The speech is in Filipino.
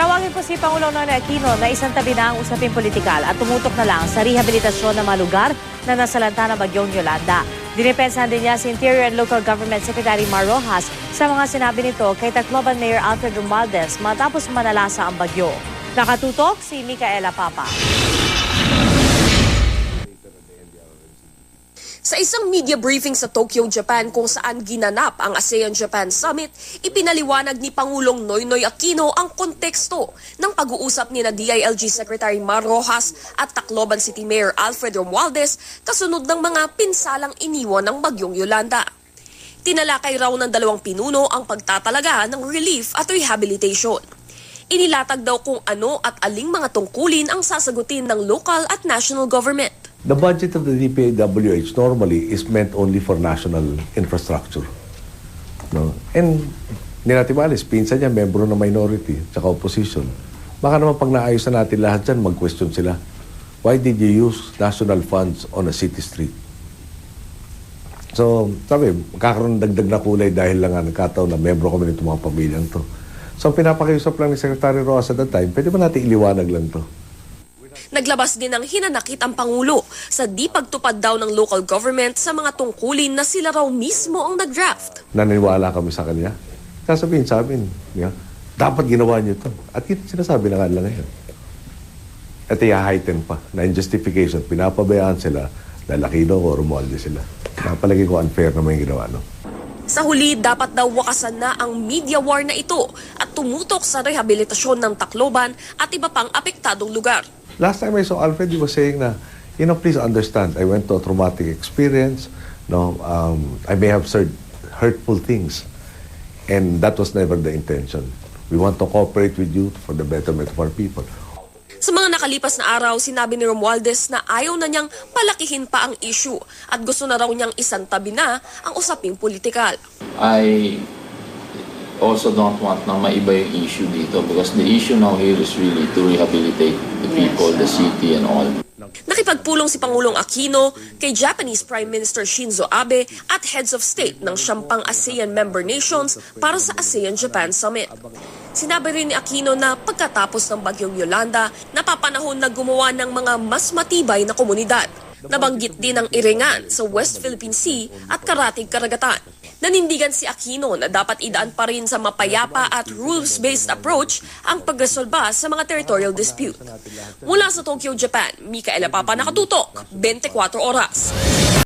Nanawagin po si Pangulong Nonoy Aquino na isang tabi na ang usaping politikal at tumutok na lang sa rehabilitasyon ng mga lugar na nasalanta ng bagyong Yolanda. Dinipensahan din niya si Interior and Local Government Secretary Mar Rojas sa mga sinabi nito kay Tacloban Mayor Alfred Romualdez matapos manalasa ang bagyo. Nakatutok si Micaela Papa. Sa isang media briefing sa Tokyo, Japan kung saan ginanap ang ASEAN-Japan Summit, ipinaliwanag ni Pangulong Noynoy Aquino ang konteksto ng pag-uusap ni na DILG Secretary Mar Rojas at Tacloban City Mayor Alfred Romualdez kasunod ng mga pinsalang iniwan ng bagyong Yolanda. Tinalakay raw ng dalawang pinuno ang pagtatalaga ng relief at rehabilitation. Inilatag daw kung ano at aling mga tungkulin ang sasagutin ng local at national government. The budget of the DPWH normally is meant only for national infrastructure. No? And Ninatimalis, pinsan niya, membro ng minority, tsaka opposition. Baka naman pag naayos na natin lahat dyan, mag-question sila. Why did you use national funds on a city street? So, sabi, magkakaroon ng dagdag na kulay dahil lang nga nagkataon na membro kami nito mga pamilyang to. So, ang pinapakiusap lang ni Secretary Rojas at that time, pwede ba natin iliwanag lang to? Naglabas din ng hinanakit ang Pangulo sa di pagtupad daw ng local government sa mga tungkulin na sila raw mismo ang nag-draft. naniniwala kami sa kanya. Sasabihin sa amin, yeah, dapat ginawa niyo to. At yun sinasabi na lang ngayon. At i-heighten pa na in justification, pinapabayaan sila Aquino o Romualdez sila. Napalagi ko unfair naman yung ginawa, no? Sa huli, dapat daw wakasan na ang media war na ito at tumutok sa rehabilitasyon ng Tacloban at iba pang apektadong lugar. Last time I saw Alfred, he was saying na, you know, please understand, I went to a traumatic experience. No, um, I may have said hurtful things. And that was never the intention. We want to cooperate with you for the betterment of our people. Sa mga nakalipas na araw, sinabi ni Romualdez na ayaw na niyang palakihin pa ang issue at gusto na raw niyang isantabi na ang usaping politikal. I also don't want na maiba yung issue dito because the issue now here is really to rehabilitate the people, the city and all. Nakipagpulong si Pangulong Aquino kay Japanese Prime Minister Shinzo Abe at heads of state ng siyang ASEAN member nations para sa ASEAN-Japan Summit. Sinabi rin ni Aquino na pagkatapos ng bagyong Yolanda, napapanahon na gumawa ng mga mas matibay na komunidad. Nabanggit din ang Irengan sa West Philippine Sea at Karatig Karagatan. Nanindigan si Aquino na dapat idaan pa rin sa mapayapa at rules-based approach ang pagresolba sa mga territorial dispute. Mula sa Tokyo, Japan, Mikaela Papa nakatutok, 24 oras.